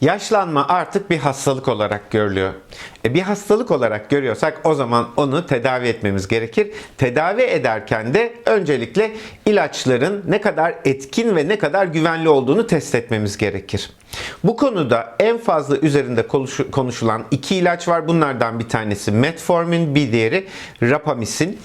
Yaşlanma artık bir hastalık olarak görülüyor. E bir hastalık olarak görüyorsak o zaman onu tedavi etmemiz gerekir. Tedavi ederken de öncelikle ilaçların ne kadar etkin ve ne kadar güvenli olduğunu test etmemiz gerekir. Bu konuda en fazla üzerinde konuşu- konuşulan iki ilaç var. Bunlardan bir tanesi metformin, bir diğeri rapamisin.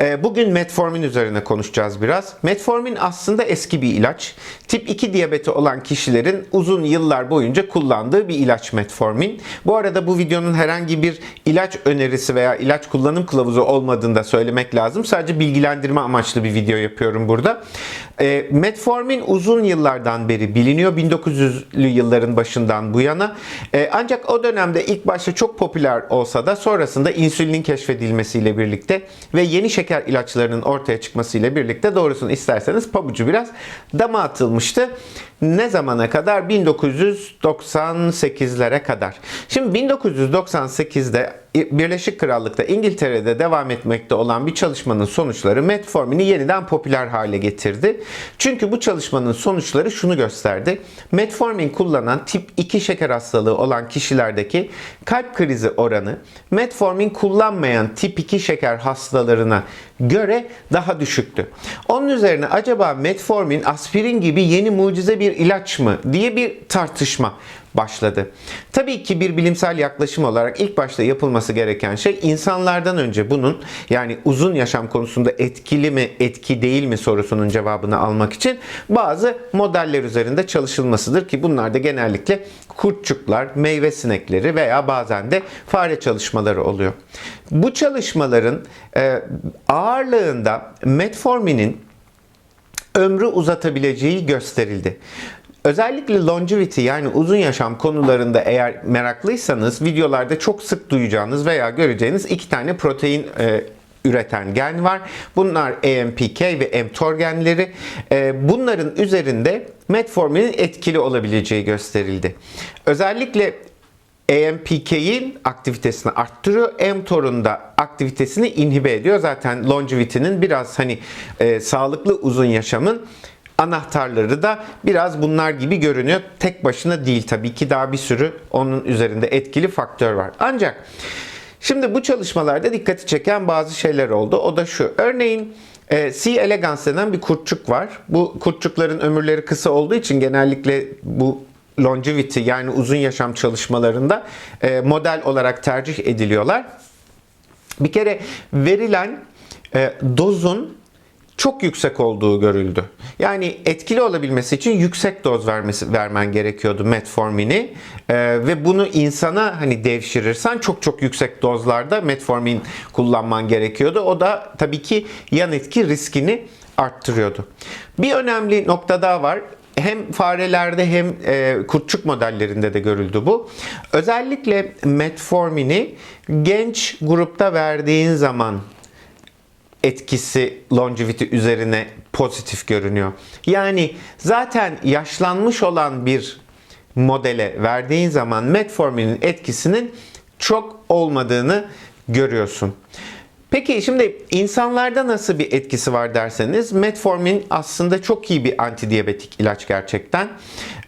E, Bugün metformin üzerine konuşacağız biraz. Metformin aslında eski bir ilaç. Tip 2 diyabeti olan kişilerin uzun yıllar boyunca kullandığı bir ilaç metformin. Bu arada bu videonun herhangi bir ilaç önerisi veya ilaç kullanım kılavuzu olmadığını da söylemek lazım. Sadece bilgilendirme amaçlı bir video yapıyorum burada. E, metformin uzun yıllardan beri biliniyor. 1900'lü yılların başından bu yana. E, ancak o dönemde ilk başta çok popüler olsa da sonrasında insülinin keşfedilmesiyle birlikte ve yeni şeker ilaçlarının ortaya çıkmasıyla birlikte doğrusunu isterseniz pabucu biraz dama atılmıştı. Ne zamana kadar? 1998'lere kadar. Şimdi 1998'de Birleşik Krallık'ta İngiltere'de devam etmekte olan bir çalışmanın sonuçları metformini yeniden popüler hale getirdi. Çünkü bu çalışmanın sonuçları şunu gösterdi. Metformin kullanan tip 2 şeker hastalığı olan kişilerdeki kalp krizi oranı metformin kullanmayan tip 2 şeker hastalarına göre daha düşüktü. Onun üzerine acaba metformin aspirin gibi yeni mucize bir ilaç mı diye bir tartışma başladı. Tabii ki bir bilimsel yaklaşım olarak ilk başta yapılması gereken şey insanlardan önce bunun yani uzun yaşam konusunda etkili mi etki değil mi sorusunun cevabını almak için bazı modeller üzerinde çalışılmasıdır ki bunlar da genellikle kurtçuklar, meyve sinekleri veya bazen de fare çalışmaları oluyor. Bu çalışmaların e, ağırlığında metforminin ömrü uzatabileceği gösterildi. Özellikle longevity yani uzun yaşam konularında eğer meraklıysanız videolarda çok sık duyacağınız veya göreceğiniz iki tane protein e, üreten gen var. Bunlar AMPK ve mTOR genleri. E, bunların üzerinde metforminin etkili olabileceği gösterildi. Özellikle AMPK'in aktivitesini arttırıyor. mTOR'un da aktivitesini inhibe ediyor. Zaten longevity'nin biraz hani e, sağlıklı uzun yaşamın anahtarları da biraz bunlar gibi görünüyor. Tek başına değil tabii ki daha bir sürü onun üzerinde etkili faktör var. Ancak şimdi bu çalışmalarda dikkati çeken bazı şeyler oldu. O da şu. Örneğin e, C. elegans denen bir kurtçuk var. Bu kurtçukların ömürleri kısa olduğu için genellikle bu longevity yani uzun yaşam çalışmalarında e, model olarak tercih ediliyorlar. Bir kere verilen e, dozun çok yüksek olduğu görüldü. Yani etkili olabilmesi için yüksek doz vermesi vermen gerekiyordu metformini Ee, ve bunu insana hani devşirirsen çok çok yüksek dozlarda metformin kullanman gerekiyordu. O da tabii ki yan etki riskini arttırıyordu. Bir önemli nokta daha var hem farelerde hem e, kurtçuk modellerinde de görüldü bu. Özellikle metformini genç grupta verdiğin zaman etkisi longevity üzerine pozitif görünüyor. Yani zaten yaşlanmış olan bir modele verdiğin zaman metforminin etkisinin çok olmadığını görüyorsun. Peki şimdi insanlarda nasıl bir etkisi var derseniz metformin aslında çok iyi bir antidiyabetik ilaç gerçekten.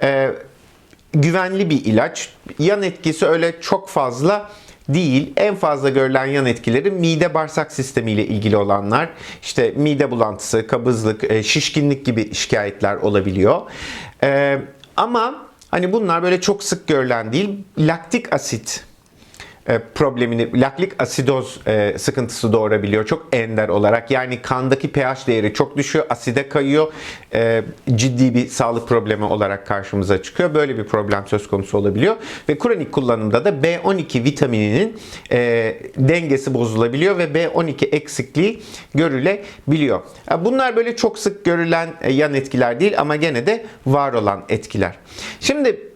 Ee, güvenli bir ilaç. Yan etkisi öyle çok fazla değil. En fazla görülen yan etkileri mide bağırsak sistemi ile ilgili olanlar. İşte mide bulantısı, kabızlık, e, şişkinlik gibi şikayetler olabiliyor. Ee, ama hani bunlar böyle çok sık görülen değil. Laktik asit e, problemini, laktik asidoz e, sıkıntısı doğurabiliyor çok ender olarak. Yani kandaki pH değeri çok düşüyor, aside kayıyor. E, ciddi bir sağlık problemi olarak karşımıza çıkıyor. Böyle bir problem söz konusu olabiliyor. Ve kronik kullanımda da B12 vitamininin e, dengesi bozulabiliyor ve B12 eksikliği görülebiliyor. Bunlar böyle çok sık görülen e, yan etkiler değil ama gene de var olan etkiler. Şimdi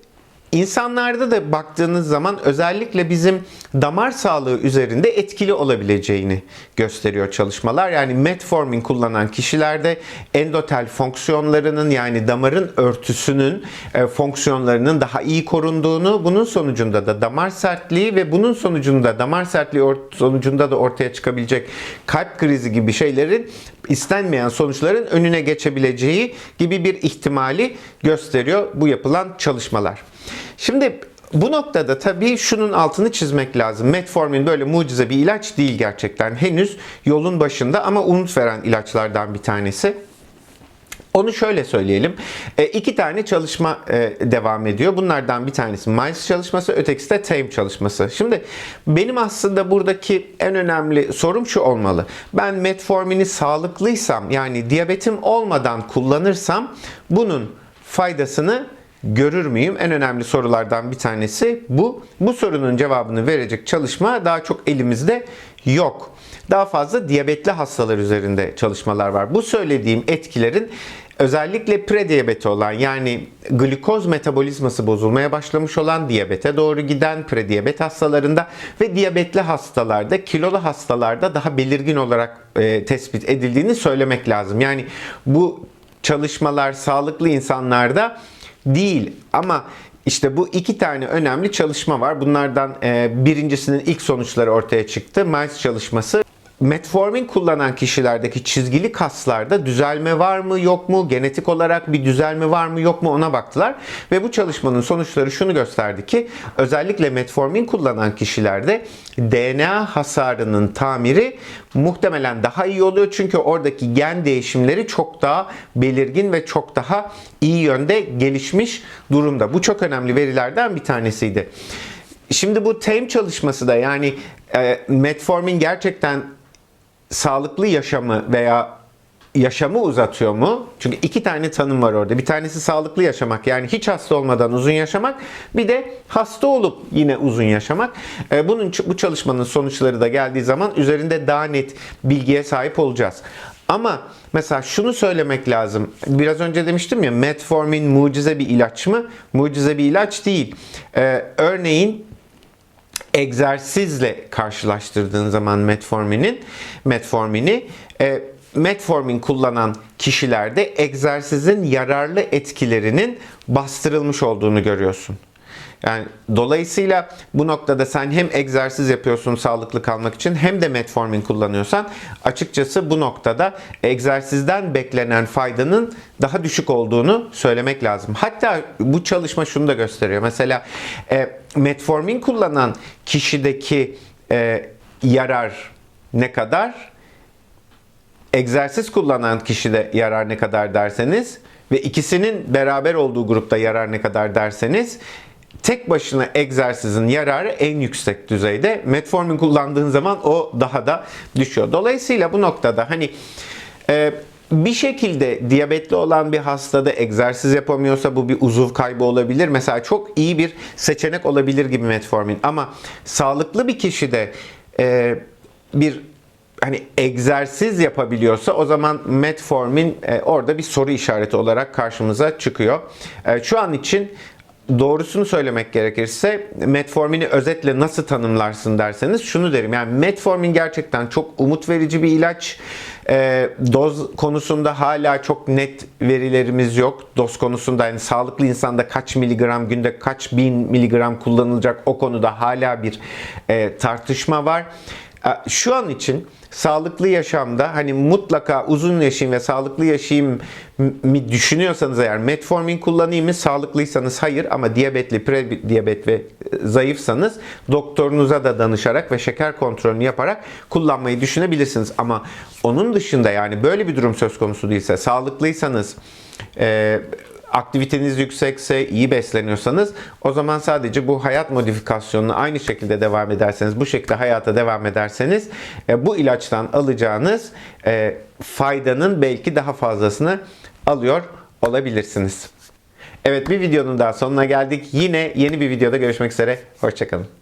İnsanlarda da baktığınız zaman özellikle bizim damar sağlığı üzerinde etkili olabileceğini gösteriyor çalışmalar. Yani metformin kullanan kişilerde endotel fonksiyonlarının yani damarın örtüsünün e, fonksiyonlarının daha iyi korunduğunu, bunun sonucunda da damar sertliği ve bunun sonucunda damar sertliği sonucunda da ortaya çıkabilecek kalp krizi gibi şeylerin istenmeyen sonuçların önüne geçebileceği gibi bir ihtimali gösteriyor bu yapılan çalışmalar. Şimdi bu noktada tabii şunun altını çizmek lazım. Metformin böyle mucize bir ilaç değil gerçekten. Henüz yolun başında ama umut veren ilaçlardan bir tanesi. Onu şöyle söyleyelim. E, iki tane çalışma e, devam ediyor. Bunlardan bir tanesi Miles çalışması, ötekisi de Tame çalışması. Şimdi benim aslında buradaki en önemli sorum şu olmalı. Ben metformini sağlıklıysam yani diyabetim olmadan kullanırsam bunun faydasını görür müyüm? En önemli sorulardan bir tanesi bu. Bu sorunun cevabını verecek çalışma daha çok elimizde yok. Daha fazla diyabetli hastalar üzerinde çalışmalar var. Bu söylediğim etkilerin özellikle prediyabeti olan yani glikoz metabolizması bozulmaya başlamış olan diyabete doğru giden prediyabet hastalarında ve diyabetli hastalarda, kilolu hastalarda daha belirgin olarak e, tespit edildiğini söylemek lazım. Yani bu çalışmalar sağlıklı insanlarda değil ama işte bu iki tane önemli çalışma var. Bunlardan e, birincisinin ilk sonuçları ortaya çıktı. Miles çalışması. Metformin kullanan kişilerdeki çizgili kaslarda düzelme var mı yok mu, genetik olarak bir düzelme var mı yok mu ona baktılar. Ve bu çalışmanın sonuçları şunu gösterdi ki özellikle metformin kullanan kişilerde DNA hasarının tamiri muhtemelen daha iyi oluyor. Çünkü oradaki gen değişimleri çok daha belirgin ve çok daha iyi yönde gelişmiş durumda. Bu çok önemli verilerden bir tanesiydi. Şimdi bu TAME çalışması da yani e, metformin gerçekten sağlıklı yaşamı veya yaşamı uzatıyor mu? Çünkü iki tane tanım var orada. Bir tanesi sağlıklı yaşamak yani hiç hasta olmadan uzun yaşamak. Bir de hasta olup yine uzun yaşamak. Ee, Bunun bu çalışmanın sonuçları da geldiği zaman üzerinde daha net bilgiye sahip olacağız. Ama mesela şunu söylemek lazım. Biraz önce demiştim ya metformin mucize bir ilaç mı? Mucize bir ilaç değil. Ee, örneğin egzersizle karşılaştırdığın zaman metforminin metformini e, metformin kullanan kişilerde egzersizin yararlı etkilerinin bastırılmış olduğunu görüyorsun. Yani dolayısıyla bu noktada sen hem egzersiz yapıyorsun sağlıklı kalmak için hem de metformin kullanıyorsan açıkçası bu noktada egzersizden beklenen faydanın daha düşük olduğunu söylemek lazım. Hatta bu çalışma şunu da gösteriyor. Mesela e, metformin kullanan kişideki e, yarar ne kadar? Egzersiz kullanan kişide yarar ne kadar derseniz ve ikisinin beraber olduğu grupta yarar ne kadar derseniz tek başına egzersizin yararı en yüksek düzeyde. Metformin kullandığın zaman o daha da düşüyor. Dolayısıyla bu noktada hani e, bir şekilde diyabetli olan bir hastada egzersiz yapamıyorsa bu bir uzuv kaybı olabilir. Mesela çok iyi bir seçenek olabilir gibi metformin. Ama sağlıklı bir kişide e, bir hani egzersiz yapabiliyorsa o zaman metformin e, orada bir soru işareti olarak karşımıza çıkıyor. E, şu an için doğrusunu söylemek gerekirse metformini özetle nasıl tanımlarsın derseniz şunu derim. Yani metformin gerçekten çok umut verici bir ilaç. E, doz konusunda hala çok net verilerimiz yok. Doz konusunda yani sağlıklı insanda kaç miligram günde kaç bin miligram kullanılacak o konuda hala bir e, tartışma var. Şu an için sağlıklı yaşamda hani mutlaka uzun yaşayayım ve sağlıklı yaşayayım mi düşünüyorsanız eğer metformin kullanayım mı sağlıklıysanız hayır ama diyabetli, prediyabet ve e, zayıfsanız doktorunuza da danışarak ve şeker kontrolünü yaparak kullanmayı düşünebilirsiniz. Ama onun dışında yani böyle bir durum söz konusu değilse sağlıklıysanız e, aktiviteniz yüksekse, iyi besleniyorsanız o zaman sadece bu hayat modifikasyonunu aynı şekilde devam ederseniz, bu şekilde hayata devam ederseniz e, bu ilaçtan alacağınız e, faydanın belki daha fazlasını alıyor olabilirsiniz. Evet bir videonun daha sonuna geldik. Yine yeni bir videoda görüşmek üzere. Hoşçakalın.